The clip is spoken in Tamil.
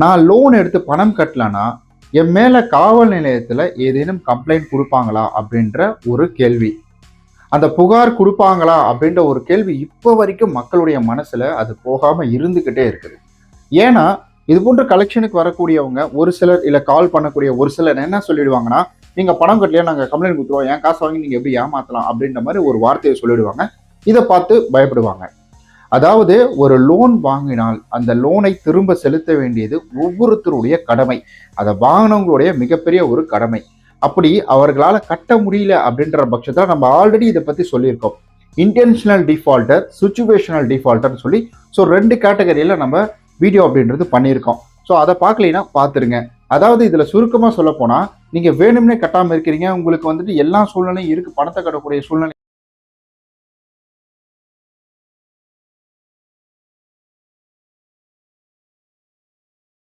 நான் லோன் எடுத்து பணம் கட்டலனா என் மேலே காவல் நிலையத்தில் ஏதேனும் கம்ப்ளைண்ட் கொடுப்பாங்களா அப்படின்ற ஒரு கேள்வி. அந்த புகார் கொடுப்பாங்களா அப்படின்ற ஒரு கேள்வி இப்போ வரைக்கும் மக்களுடைய மனசில் அது போகாமல் இருந்துக்கிட்டே இருக்குது. ஏன்னா இது போன்ற கலெக்ஷனுக்கு வரக்கூடியவங்க ஒரு சிலர் இல்லை கால் பண்ணக்கூடிய ஒரு சிலர் என்ன சொல்லிடுவாங்கன்னா நீங்கள் பணம் கட்டலையா? நாங்கள் கம்ப்ளைண்ட் கொடுத்துருவோம். என் காசு வாங்கி நீங்கள் எப்படி ஏமாற்றலாம் அப்படின்ற மாதிரி ஒரு வார்த்தையை சொல்லிடுவாங்க. இதை பார்த்து பயப்படுவாங்க. அதாவது ஒரு லோன் வாங்கினால் அந்த லோனை திரும்ப செலுத்த வேண்டியது ஒவ்வொருத்தருடைய கடமை. அதை வாங்கினவங்களுடைய மிகப்பெரிய ஒரு கடமை. அப்படி அவர்களால் கட்ட முடியல அப்படின்ற பட்சத்தில் நம்ம ஆல்ரெடி இதை பற்றி சொல்லியிருக்கோம். இன்டென்ஷனல் டிஃபால்ட்டர் சுச்சுவேஷனல் டிஃபால்ட்டர்னு சொல்லி ஸோ ரெண்டு கேட்டகரியில் நம்ம வீடியோ அப்படின்றது பண்ணியிருக்கோம். ஸோ அதை பார்க்கலைன்னா பார்த்துருங்க. அதாவது இதில் சுருக்கமாக சொல்லப்போனால் நீங்கள் வேணும்னே கட்டாமல் இருக்கிறீங்க. உங்களுக்கு வந்துட்டு எல்லா சூழ்நிலையும் இருக்குது பணத்தை கட்டக்கூடிய சூழ்நிலை